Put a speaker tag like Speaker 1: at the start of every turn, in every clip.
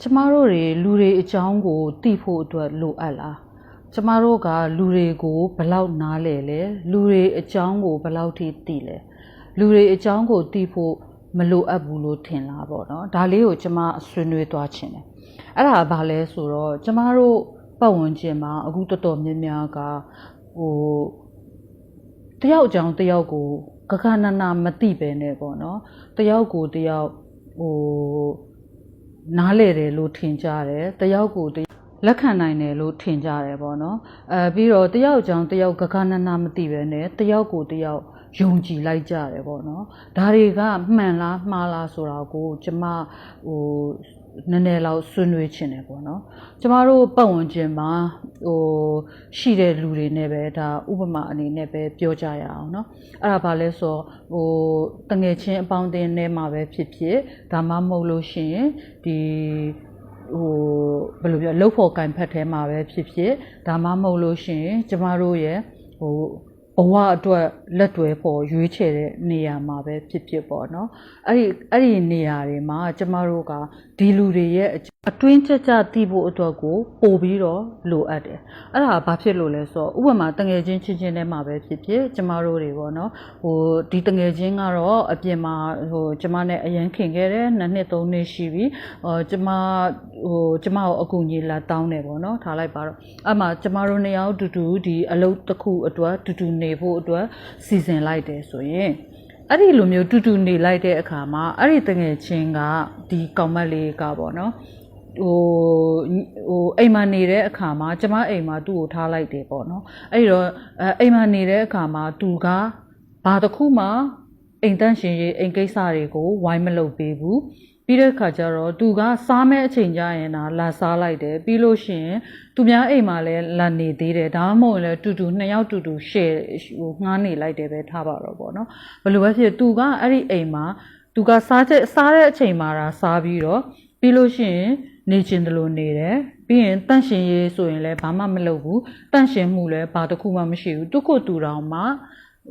Speaker 1: ကျမတို့တွေလူတွေအကြောင်းကိုသိဖို့အတွက်လိုအပ်လားကျမတို့ကလူတွေကိုဘယ်လောက်နားလဲလဲလူတွေအကြောင်းကိုဘယ်လောက်ထိသိလဲလူတွေအကြောင်းကိုသိဖို့မလိုအပ်ဘူးလို့ထင်လားပေါ့နော်ဒါလေးကိုကျမဆွေးနွေးသွားချင်တယ်အဲ့ဒါဘာလဲဆိုတော့ကျမတို့ပတ်ဝန်းကျင်မှာအခုတော်တော်များများကဟိုတယောက်အကြောင်းတယောက်ကိုကကနနာမသိပဲနဲ့ပေါ့နော်တယောက်ကိုတယောက်ဟို နားလေတယ်လို့ထင်ကြတယ်တယောက်ကိုတယောက်လက်ခံနိုင်တယ်လို့ထင်ကြတယ်ပေါ့နော်အဲပြီးတော့တယောက်ကြောင့်တယောက်ကကနနာမသိပဲနဲ့တယောက်ကိုတယောက်ယုံကြည်လိုက်ကြတယ်ပေါ့နော်ဒါတွေကမှန်လားမှားလားဆိုတာကိုကျမဟို နည်းနည်းလောက်ဆွေးနွေးချင်တယ်ပေါ့နော်ကျမတို့ပတ်ဝန်းကျင်မှာဟိုရှိတဲ့လူတွေနဲ့ပဲဒါဥပမာအနေနဲ့ပဲပြောကြရအောင်နော်အဲ့ဒါဘာလဲဆိုဟိုတငယ်ချင်းအပေါင်းအသင်းထဲမှာပဲဖြစ်ဖြစ်ဒါမှမဟုတ်လို့ရှိရင်ဒီဟိုဘယ်လိုပြောလှုပ်ဖို့ကန်ဖက်ထဲမှာပဲဖြစ်ဖြစ်ဒါမှမဟုတ်လို့ရှိရင်ကျမတို့ရဲ့ဟို ဘဝအတွက်လက်တွဲဖို့ရွေးချယ်တဲ့နေရာမှာပဲဖြစ်ဖြစ်ပေါ့နော်အဲ့ဒီအဲ့ဒီနေရာတွေမှာကျမတို့ကဒီလူတွေရဲ့အတွင်းချက်ကြသိဖို့အတွက်ကိုပို့ပြီးတော့လိုအပ်တယ်အဲ့ဒါဘာဖြစ်လို့လဲဆိုတော့ဥပမာတငယ်ချင်းချင်းချင်းထဲမှာပဲဖြစ်ဖြစ်ကျမတို့တွေပေါ့နော်ဟိုဒီတငယ်ချင်းကတော့အပြင်မှာဟိုကျမနဲ့အရန်ခင်ခဲ့တယ်နှစ်နှစ်သုံးနှစ်ရှိပြီဟိုကျမဟိုကျမကိုအကူကြီးလာတောင်းတယ်ပေါ့နော်ထားလိုက်ပါတော့အဲ့မှာကျမတို့နှစ်ယောက်တူတူဒီအလုပ်တစ်ခုအတွက်တူတူနေဖို့အတွက်စီစဉ်လိုက်တယ်ဆိုရင်အဲ့ဒီလိုမျိုးတူတူနေလိုက်တဲ့အခါမှာအဲ့ဒီတငယ်ချင်းကဒီကောင်မလေးကပေါ့နော်ဟိုဟိုအိမ်မှာနေတဲ့အခါမှာကျမအိမ်မှာသူ့ကိုထားလိုက်တယ်ပေါ့နော်အဲ့ဒီတော့အဲအိမ်မှာနေတဲ့အခါမှာသူကဘာတစ်ခုမှအိမ်တန့်ရှင်ရေးအိမ်ကိစ္စတွေကိုဝိုင်းမလုပ်ပေးဘူး ပြီးတဲ့အခါကျတော့သူကစားမဲ့အချိန်ကြရင်ဒါလာစားလိုက်တယ်ပြီးလို့ရှိရင်သူများအိမ်မှာလည်းလာနေသေးတယ်ဒါမှမဟုတ်လည်းတူတူနှစ်ယောက်တူတူ share ဟိုငှားနေလိုက်တယ်ပဲထားပါတော့ပေါ့နော်ဘယ်လိုပဲဖြစ်သူကအဲ့ဒီအိမ်မှာသူကစားချက်စားတဲ့အချိန်မှာဒါစားပြီးတော့ပြီးလို့ရှိရင်နေချင်တယ်လို့နေတယ်ပြီးရင်တန့်ရှင်ရေးဆိုရင်လည်းဘာမှမလုပ်ဘူးတန့်ရှင်မှုလည်းဘာတစ်ခုမှမရှိဘူးသူကိုတူတောင်မှ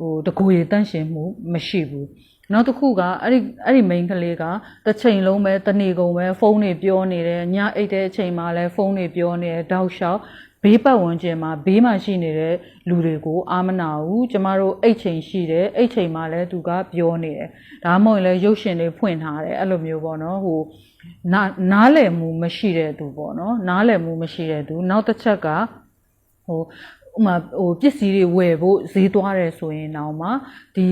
Speaker 1: ဟိုတကူရတန့်ရှင်မှုမရှိဘူး နောက်တစ်ခုကအဲ့ဒီအဲ့ဒီ main ကလေးကတစ်ချိန်လုံးပဲတနေ့ကုန်ပဲဖုန်းတွေပြောနေတယ်ညအိတ်တဲ့အချိန်မှာလည်းဖုန်းတွေပြောနေတယ်တောက်လျှောက်ဘေးပတ်ဝန်းကျင်မှာဘေးမှာရှိနေတဲ့လူတွေကိုအာမနာဘူးကျမတို့အိတ်ချိန်ရှိတယ်အိတ်ချိန်မှာလည်းသူကပြောနေတယ်ဒါမှမဟုတ်လည်းရုပ်ရှင်တွေဖွင့်ထားတယ်အဲ့လိုမျိုးပေါ့နော်ဟိုနားနားလည်မှုမရှိတဲ့သူပေါ့နော်နားလည်မှုမရှိတဲ့သူနောက်တစ်ချက်ကဟိုဥမာဟိုပစ္စည်းတွေဝယ်ဖို့ဈေးသွားတယ်ဆိုရင်တော့မှဒီ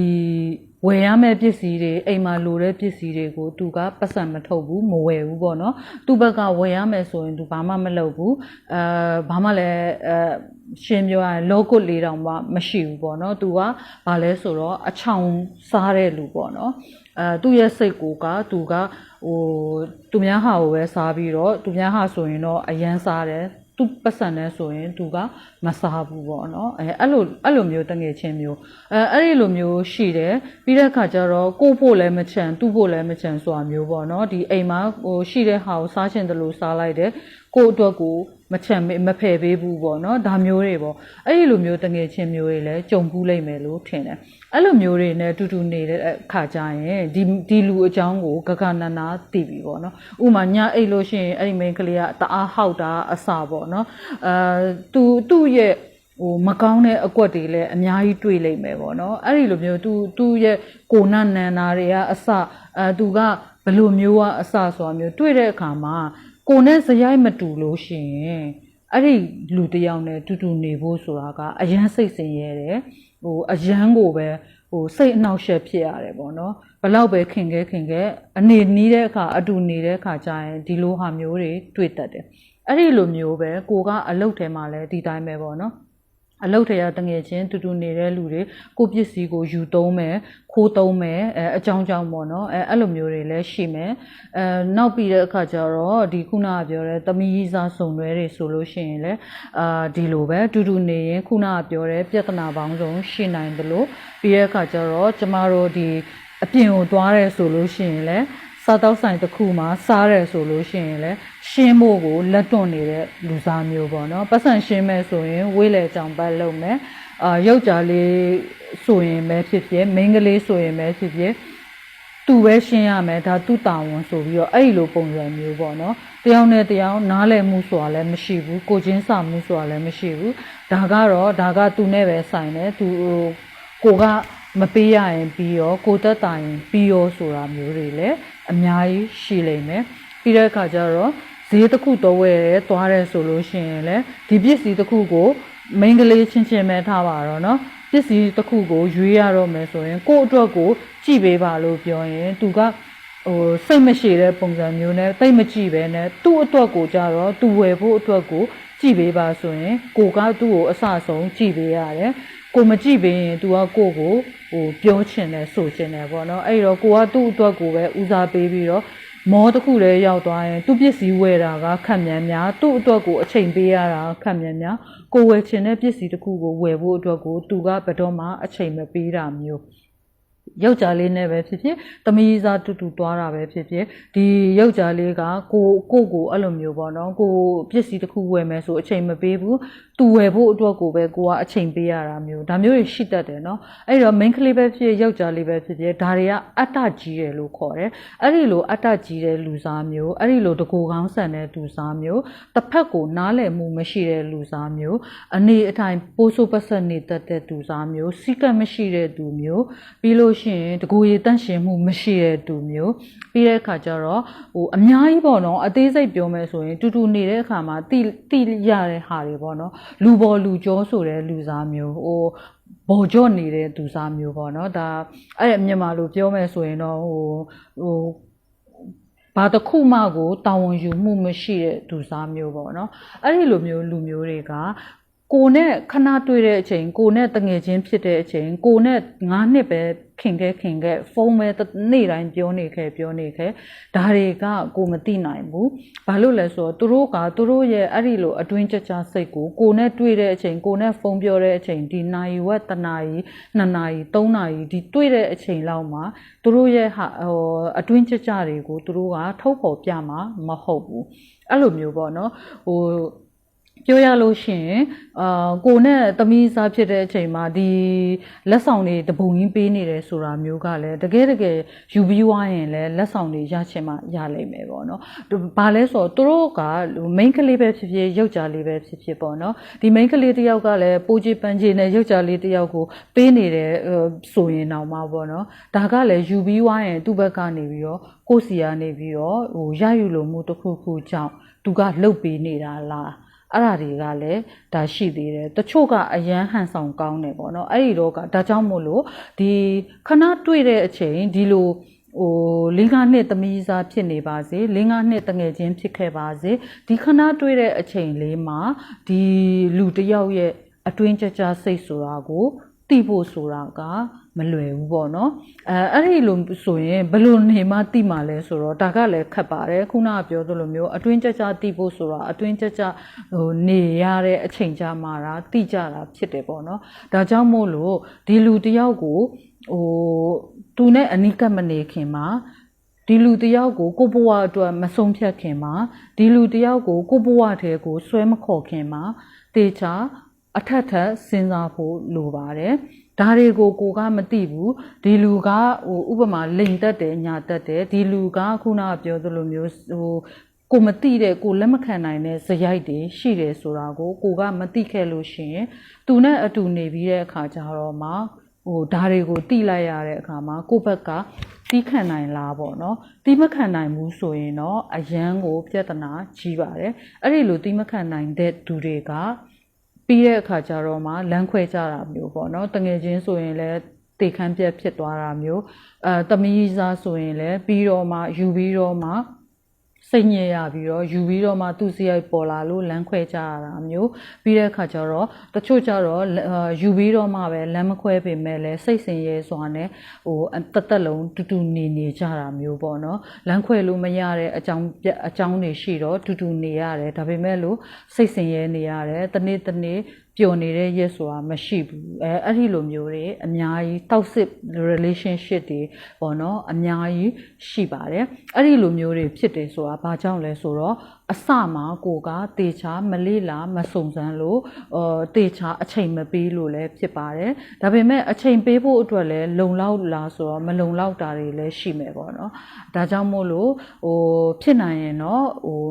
Speaker 1: ဝယ်ရမယ့်ပစ္စည်းတွေအိမ်မှာလိုတဲ့ပစ္စည်းတွေကိုသူကပတ်စံမထုတ်ဘူးမဝယ်ဘူးပေါ့နော်သူ့ဘက်ကဝယ်ရမယ်ဆိုရင်သူဘာမှမလုပ်ဘူးအဲဘာမှလည်းအဲရှင်းပြောရရင် logo လေးတောင်မှမရှိဘူးပေါ့နော်သူကဘာလဲဆိုတော့အချောင်စားတဲ့လူပေါ့နော်အဲသူ့ရဲ့စိတ်ကိုကသူကဟိုသူများဟာကိုပဲစားပြီးတော့သူများဟာဆိုရင်တော့အရန်စားတယ် သူပတ်စံနေဆိုရင်သူကမစားဘူးပေါ့နော်အဲအဲ့လိုအဲ့လိုမျိုးတငယ်ချင်းမျိုးအဲအဲ့ဒီလိုမျိုးရှိတယ်ပြီးတဲ့အခါကျတော့ကိုဖို့လည်းမချန်သူ့ဖို့လည်းမချန်ဆိုတာမျိုးပေါ့နော်ဒီအိမ်မှာဟိုရှိတဲ့ဟာကိုစားချင်တယ်လို့စားလိုက်တယ် ကိုအတွက်ကိုမချန်မဖယ်ပေးဘူးပေါ့နော်ဒါမျိုးတွေပေါ့အဲ့ဒီလိုမျိုးတငယ်ချင်းမျိုးတွေလည်းကြုံဘူးလိမ့်မယ်လို့ထင်တယ်အဲ့လိုမျိုးတွေနဲ့တူတူနေတဲ့အခါကျရင်ဒီဒီလူအကြောင်းကိုဂဂနနာသိပြီပေါ့နော်ဥမာညအိတ်လို့ရှိရင်အဲ့ဒီမိန်းကလေးကတအားဟောက်တာအစာပေါ့နော်အဲသူသူ့ရဲ့ဟိုမကောင်းတဲ့အကွက်တွေလည်းအများကြီးတွေ့လိမ့်မယ်ပေါ့နော်အဲ့ဒီလိုမျိုးသူသူ့ရဲ့ကိုနနန်နာတွေကအစအဲသူကဘယ်လိုမျိုးကအစဆိုတာမျိုးတွေ့တဲ့အခါမှာ ကိုနဲ့ဇယိုက်မတူလို့ရှိရင်အဲ့ဒီလူတစ်ယောက်နဲ့တူတူနေဖို့ဆိုတာကအရန်စိတ်ဆင်ရဲတယ်ဟိုအရန်ကိုပဲဟိုစိတ်အနှောက်အယှက်ဖြစ်ရတယ်ပေါ့နော်ဘလောက်ပဲခင်ခဲခင်ခဲအနေနီးတဲ့အခါအတူနေတဲ့အခါကျရင်ဒီလိုဟာမျိုးတွေတွေ့တတ်တယ်အဲ့ဒီလိုမျိုးပဲကိုကအလုတ်ထဲမှာလည်းဒီတိုင်းပဲပေါ့နော် အလုတ်ထဲရတငယ်ချင်းတူတူနေတဲ့လူတွေကိုပစ္စည်းကိုယူသုံးမယ်ခိုးသုံးမယ်အဲအကြောင်းကြောင့်ပေါ့နော်အဲအဲ့လိုမျိုးတွေလည်းရှိမယ်အဲနောက်ပြီးတဲ့အခါကျတော့ဒီခုနကပြောတဲ့သမီးစားစုံတွဲတွေဆိုလို့ရှိရင်လည်းအာဒီလိုပဲတူတူနေရင်ခုနကပြောတဲ့ပြဿနာပေါင်းစုံရှိနိုင်တယ်လို့ပြီးတဲ့အခါကျတော့ကျမတို့ဒီအပြင်ကိုသွားရဲဆိုလို့ရှိရင်လည်း စားတောက်ဆိုင်တစ်ခုမှာစားရဲဆိုလို့ရှိရင်လည်းရှင်းဖို့ကိုလက်တွန့်နေတဲ့လူစားမျိုးပေါ့နော်ပတ်စံရှင်းမဲ့ဆိုရင်ဝေးလေကြောင်ပတ်လုပ်မယ်အာယောက်ျားလေးဆိုရင်ပဲဖြစ်ဖြစ်မိန်းကလေးဆိုရင်ပဲဖြစ်ဖြစ်သူပဲရှင်းရမယ်ဒါသူ့တာဝန်ဆိုပြီးတော့အဲ့ဒီလိုပုံစံမျိုးပေါ့နော်တယောက်နဲ့တယောက်နားလည်မှုဆိုတာလည်းမရှိဘူးကိုချင်းစာမှုဆိုတာလည်းမရှိဘူးဒါကတော့ဒါကသူနဲ့ပဲဆိုင်တယ်သူဟိုကိုကမပေးရရင်ပြီးရောကိုတက်တာရင်ပြီးရောဆိုတာမျိုးတွေလည်း အများကြီးရှိလိမ့်မယ်ပြီးတဲ့အခါကျတော့ဈေးတစ်ခုတော့ဝယ်ရဲသွားရဲဆိုလို့ရှိရင်လည်းဒီပစ္စည်းတစ်ခုကိုမိန်းကလေးချင်းချင်းပဲထားပါတော့เนาะ ပစ္စည်းတစ်ခုကိုရွေးရတော့မယ်ဆိုရင်ကိုယ့်အတွက်ကိုကြည့်ပေးပါလို့ပြောရင်သူကဟိုစိတ်မရှိတဲ့ပုံစံမျိုးနဲ့တိတ်မကြည့်ပဲနဲ့သူ့အတွက်ကိုကြတော့သူဝယ်ဖို့အတွက်ကိုကြည့်ပေးပါဆိုရင်ကိုကသူ့ကိုအဆဆုံးကြည့်ပေးရတယ် ကိုမကြည့်ပေးရင် तू ကကိုယ့်ကိုဟိုပြောချင်တယ်ဆိုချင်တယ်ပေါ့နော်အဲ့တော့ကိုကသူ့အတွက်ကိုပဲဦးစားပေးပြီးတော့မောတစ်ခုလည်းရောက်သွားရင်သူ့ပစ္စည်းဝယ်တာကခက်မြန်များသူ့အတွက်ကိုအချိန်ပေးရတာခက်မြန်များကိုဝယ်ချင်တဲ့ပစ္စည်းတစ်ခုကိုဝယ်ဖို့အတွက်ကိုသူကဘယ်တော့မှအချိန်မပေးတာမျိုး ယောက်ျားလေးနဲ့ပဲဖြစ်ဖြစ်သမီးစားတူတူတွားတာပဲဖြစ်ဖြစ်ဒီယောက်ျားလေးကကိုကိုကိုအဲ့လိုမျိုးပေါ့နော်ကိုပစ္စည်းတစ်ခုဝယ်မယ်ဆိုအချိန်မပေးဘူးသူဝယ်ဖို့အတွက်ကိုပဲကိုကအချိန်ပေးရတာမျိုးဒါမျိုးတွေရှိတတ်တယ်နော်အဲ့တော့ main ကလေးပဲဖြစ်ယောက်ျားလေးပဲဖြစ်ဖြစ်ဒါတွေကအတ္တကြီးတယ်လို့ခေါ်တယ်အဲ့ဒီလိုအတ္တကြီးတဲ့လူစားမျိုးအဲ့ဒီလိုတကူကောင်းဆန်တဲ့လူစားမျိုးတစ်ဖက်ကိုနားလည်မှုမရှိတဲ့လူစားမျိုးအနေအထိုင်ပိုးဆိုးပတ်ဆက်နေတတ်တဲ့လူစားမျိုးစီကတ်မရှိတဲ့သူမျိုးပြီးလို့ရှိရင်တကူရည်တန့်ရှင်မှုမရှိတဲ့သူမျိုးပြီးတဲ့အခါကျတော့ဟိုအများကြီးပေါ့နော်အသေးစိတ်ပြောမယ်ဆိုရင်တူတူနေတဲ့အခါမှာတိတိရတဲ့ဟာတွေပေါ့နော်လူပေါ်လူကြောဆိုတဲ့လူစားမျိုးဟိုဘော်ကြော့နေတဲ့သူစားမျိုးပေါ့နော်ဒါအဲ့ဒါမြန်မာလိုပြောမယ်ဆိုရင်တော့ဟိုဟိုဘာတစ်ခုမှကိုတာဝန်ယူမှုမရှိတဲ့သူစားမျိုးပေါ့နော်အဲ့ဒီလိုမျိုးလူမျိုးတွေက ကိုနဲ့ခဏတွေ့တဲ့အချိန်ကိုနဲ့တငယ်ချင်းဖြစ်တဲ့အချိန်ကိုနဲ့9နှစ်ပဲခင်ခဲ့ခင်ခဲ့ဖုန်းပဲနေ့တိုင်းပြောနေခဲ့ပြောနေခဲ့ဒါတွေကကိုမသိနိုင်ဘူးဘာလို့လဲဆိုတော့သူတို့ကသူတို့ရဲ့အဲ့ဒီလိုအတွင်းကြကြစိတ်ကိုကိုနဲ့တွေ့တဲ့အချိန်ကိုနဲ့ဖုန်းပြောတဲ့အချိန်ဒီနိုင်ဝက်တနာရီနှစ်နာရီသုံးနာရီဒီတွေ့တဲ့အချိန်လောက်မှာသူတို့ရဲ့ဟာဟိုအတွင်းကြကြတွေကိုသူတို့ကထုတ်ဖော်ပြမှာမဟုတ်ဘူးအဲ့လိုမျိုးပေါ့နော်ဟို ပြောရလို့ရှိရင်အာကိုနဲ့သမီးစားဖြစ်တဲ့အချိန်မှာဒီလက်ဆောင်တွေတပုံကြီးပေးနေတယ်ဆိုတာမျိုးကလည်းတကယ်တကယ်ယူပြီးွားရင်လည်းလက်ဆောင်တွေရချင်မှရလိမ့်မယ်ပေါ့နော်။ဘာလဲဆိုတော့သူတို့က main ကလေးပဲဖြစ်ဖြစ်ယောက်ျားလေးပဲဖြစ်ဖြစ်ပေါ့နော်။ဒီ main ကလေးတစ်ယောက်ကလည်းပိုချီပန်းချီနဲ့ယောက်ျားလေးတစ်ယောက်ကိုပေးနေတယ်ဆိုရင်တော့မှပေါ့နော်။ဒါကလည်းယူပြီးွားရင်သူ့ဘက်ကနေပြီးတော့ကိုယ့်စီကနေပြီးတော့ဟိုရယူလို့မှုတစ်ခုခုကြောင့်သူကလှုပ်ပေးနေတာလား။ အဲ့ဒါတွေကလည်းဒါရှိသေးတယ်တချို့ကအရန်ဟန်ဆောင်ကောင်းတယ်ပေါ့နော်အဲ့ဒီတော့ကဒါကြောင့်မို့လို့ဒီခဏတွေ့တဲ့အချိန်ဒီလိုဟိုလင်းကားနှစ်သမီးစားဖြစ်နေပါစေလင်းကားနှစ်တငယ်ချင်းဖြစ်ခဲ့ပါစေဒီခဏတွေ့တဲ့အချိန်လေးမှာဒီလူတစ်ယောက်ရဲ့အတွင်းကြကြစိတ်ဆိုတာကို သိဖို့ဆိုတာကမလွယ်ဘူးပေါ့နော်အဲအဲ့ဒီလိုဆိုရင်ဘယ်လိုနေမှသိမှာလဲဆိုတော့ဒါကလည်းခက်ပါတယ်ခုနကပြောသလိုမျိုးအတွင်းကြကြသိဖို့ဆိုတာအတွင်းကြကြဟိုနေရတဲ့အချိန်ကြာမှာတာသိကြတာဖြစ်တယ်ပေါ့နော်ဒါကြောင့်မို့လို့ဒီလူတယောက်ကိုဟိုသူနဲ့အနိကမနေခင်မှာဒီလူတယောက်ကိုကိုဘဝအတွက်မဆုံးဖြတ်ခင်မှာဒီလူတယောက်ကိုကိုဘဝထဲကိုဆွဲမခေါ်ခင်မှာတေချာ အထက်ထက်စဉ်းစားဖို့လိုပါတယ်ဒါတွေကိုကိုကမသိဘူးဒီလူကဟိုဥပမာလိန်တက်တယ်ညာတက်တယ်ဒီလူကခုနကပြောသလိုမျိုးဟိုကိုမသိတဲ့ကိုလက်မခံနိုင်တဲ့ဇယိုက်တွေရှိတယ်ဆိုတာကိုကိုကမသိခဲ့လို့ရှိရင်သူနဲ့အတူနေပြီးတဲ့အခါကျတော့မှဟိုဓာတွေကိုတိလိုက်ရတဲ့အခါမှာကိုယ့်ဘက်ကတီးခံနိုင်လားပေါ့နော်တီးမခံနိုင်ဘူးဆိုရင်တော့အယမ်းကိုပြဿနာကြီးပါတယ်အဲ့ဒီလိုတီးမခံနိုင်တဲ့သူတွေက ပြီးတဲ့အခါကျတော့မှလမ်းခွဲကြတာမျိုးပေါ့နော်တငယ်ချင်းဆိုရင်လည်းတေခမ်းပြက်ဖြစ်သွားတာမျိုးအဲသမီးစားဆိုရင်လည်းပြီးတော့မှယူပြီးတော့မှ စိတ်ညစ်ရပြီးတော့ယူပြီးတော့မှသူ့စီရိုက်ပေါ်လာလို့လမ်းခွဲကြရတာမျိုးပြီးတဲ့အခါကျတော့တချို့ကျတော့ယူပြီးတော့မှပဲလမ်းမခွဲပေမဲ့လည်းစိတ်ဆင်ရဲစွာနဲ့ဟိုတသက်လုံးတူတူနေနေကြတာမျိုးပေါ့နော်လမ်းခွဲလို့မရတဲ့အကြောင်းအကြောင်းတွေရှိတော့တူတူနေရတယ်ဒါပေမဲ့လို့စိတ်ဆင်ရဲနေရတယ်တနေ့တနေ့ ပျော်နေတဲ့ရက်ဆိုတာမရှိဘူးအဲအဲ့ဒီလိုမျိုးတွေအများကြီး toxic relationship တွေပေါ့နော်အများကြီးရှိပါတယ်အဲ့ဒီလိုမျိုးတွေဖြစ်တယ်ဆိုတာဘာကြောင့်လဲဆိုတော့အစမှာကိုကတေချာမလေးလာမစုံစမ်းလို့အော်တေချာအချိန်မပေးလို့လည်းဖြစ်ပါတယ်ဒါပေမဲ့အချိန်ပေးဖို့အတွက်လည်းလုံလောက်လားဆိုတော့မလုံလောက်တာတွေလည်းရှိမယ်ပေါ့နော်ဒါကြောင့်မို့လို့ဟိုဖြစ်နိုင်ရင်တော့ဟို